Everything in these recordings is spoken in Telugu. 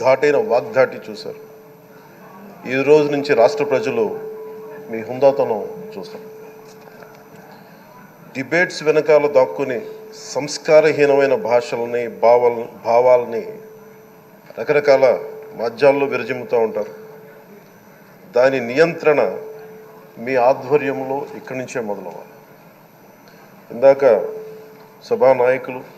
ఘాటైన వాగ్దాటి చూశారు. ఈ రోజు నుంచి రాష్ట్ర ప్రజలు మీ హుందాతనం చూస్తారు. డిబేట్స్ వెనకాల దాక్కుని సంస్కారహీనమైన భాషలని భావాల భావాల్ని రకరకాల మాధ్యాల్లో విరజిమ్ముతూ ఉంటారు. దాని నియంత్రణ మీ ఆధ్వర్యంలో ఇక్కడి నుంచే మొదలవ్వాలి. ఇందాక సభానాయకులు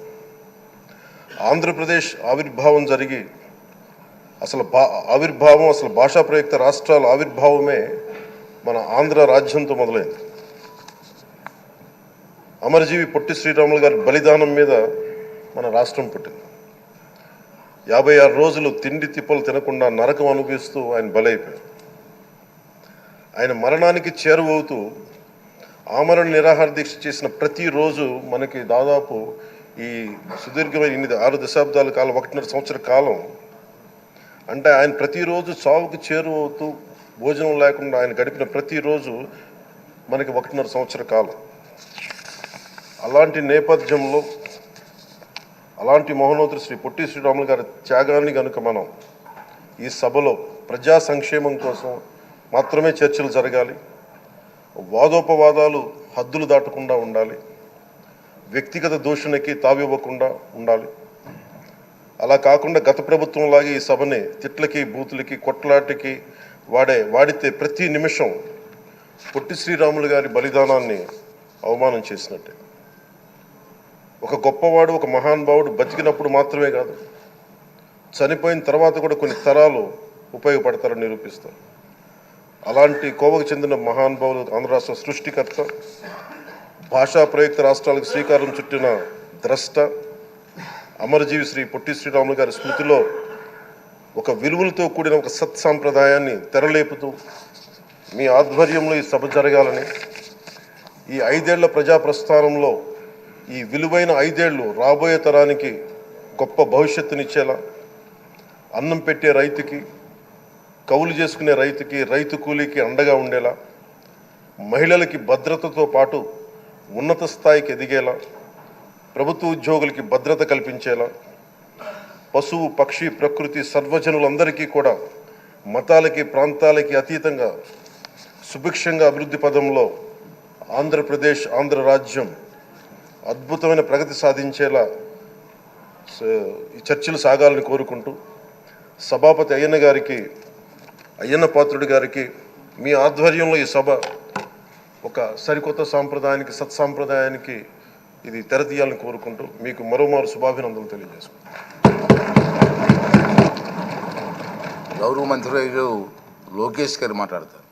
ఆంధ్రప్రదేశ్ ఆవిర్భావం జరిగి అసలు భా ఆవిర్భావం అసలు భాషా ప్రయుక్త రాష్ట్రాల ఆవిర్భావమే మన ఆంధ్ర రాజ్యంతో మొదలైంది. అమరజీవి పొట్టి శ్రీరాములు గారి బలిదానం మీద మన రాష్ట్రం పుట్టింది. యాభై ఆరు రోజులు తిండి తిప్పలు తినకుండా నరకం అనుభవిస్తూ ఆయన బలైపోయారు. ఆయన మరణానికి చేరువవుతూ ఆమరణ నిరాహార దీక్ష చేసిన ప్రతిరోజు మనకి దాదాపు ఈ సుదీర్ఘమైన ఎనిమిది ఆరు దశాబ్దాల కాలం ఒకటిన్నర సంవత్సర కాలం అంటే ఆయన ప్రతిరోజు చావుకు చేరువవుతూ భోజనం లేకుండా ఆయన గడిపిన ప్రతిరోజు మనకి ఒకటిన్నర సంవత్సర కాలం. అలాంటి నేపథ్యంలో అలాంటి మహోన్నతుడు శ్రీ పొట్టి శ్రీరాములు గారి త్యాగాన్ని కనుక మనం ఈ సభలో ప్రజా సంక్షేమం కోసం మాత్రమే చర్చలు జరగాలి వాదోపవాదాలు హద్దులు దాటకుండా ఉండాలి వ్యక్తిగత దోషునికి తావివ్వకుండా ఉండాలి. అలా కాకుండా గత ప్రభుత్వం లాగే ఈ సభని తిట్లకి బూతులకి కొట్లాటికి వాడే వాడితే ప్రతి నిమిషం పొట్టి శ్రీరాములు గారి బలిదానాన్ని అవమానం చేసినట్టే. ఒక గొప్పవాడు ఒక మహానుభావుడు బతికినప్పుడు మాత్రమే కాదు చనిపోయిన తర్వాత కూడా కొన్ని తరాలు ఉపయోగపడతారని నిరూపిస్తారు. అలాంటి కోవకు చెందిన మహానుభావులు ఆంధ్ర రాష్ట్ర సృష్టికర్త భాషా ప్రయుక్త రాష్ట్రాలకు శ్రీకారం చుట్టిన ద్రష్ట అమరజీవి శ్రీ పొట్టి శ్రీరాములు గారి స్మృతిలో ఒక విలువలతో కూడిన ఒక సత్సాంప్రదాయాన్ని తెరలేపుతూ మీ ఆధ్వర్యంలో ఈ సభ జరగాలని ఈ ఐదేళ్ళ ప్రజా ప్రస్థానంలో ఈ విలువైన ఐదేళ్ళు రాబోయే తరానికి గొప్ప భవిష్యత్తునిచ్చేలా అన్నం పెట్టే రైతుకి కౌలు చేసుకునే రైతుకి రైతు కూలీకి అండగా ఉండేలా మహిళలకి భద్రతతో పాటు ఉన్నత స్థాయికి ఎదిగేలా ప్రభుత్వ ఉద్యోగులకి భద్రత కల్పించేలా పశువు పక్షి ప్రకృతి సర్వజనులందరికీ కూడా మతాలకి ప్రాంతాలకి అతీతంగా సుభిక్షంగా అభివృద్ధి పదంలో ఆంధ్రప్రదేశ్ ఆంధ్ర రాజ్యం అద్భుతమైన ప్రగతి సాధించేలా ఈ చర్చలు సాగాలని కోరుకుంటూ సభాపతి అయ్యన్న గారికి అయ్యన్న పాత్రుడి గారికి మీ ఆధ్వర్యంలో ఈ సభ ఒక సరికొత్త సాంప్రదాయానికి సత్సాంప్రదాయానికి ఇది తెరతీయాలని కోరుకుంటూ మీకు మరోమారు శుభాభినందనలు తెలియజేసుకుంటాను గౌరవ మంత్రి లోకేష్ గారు మాట్లాడతారు.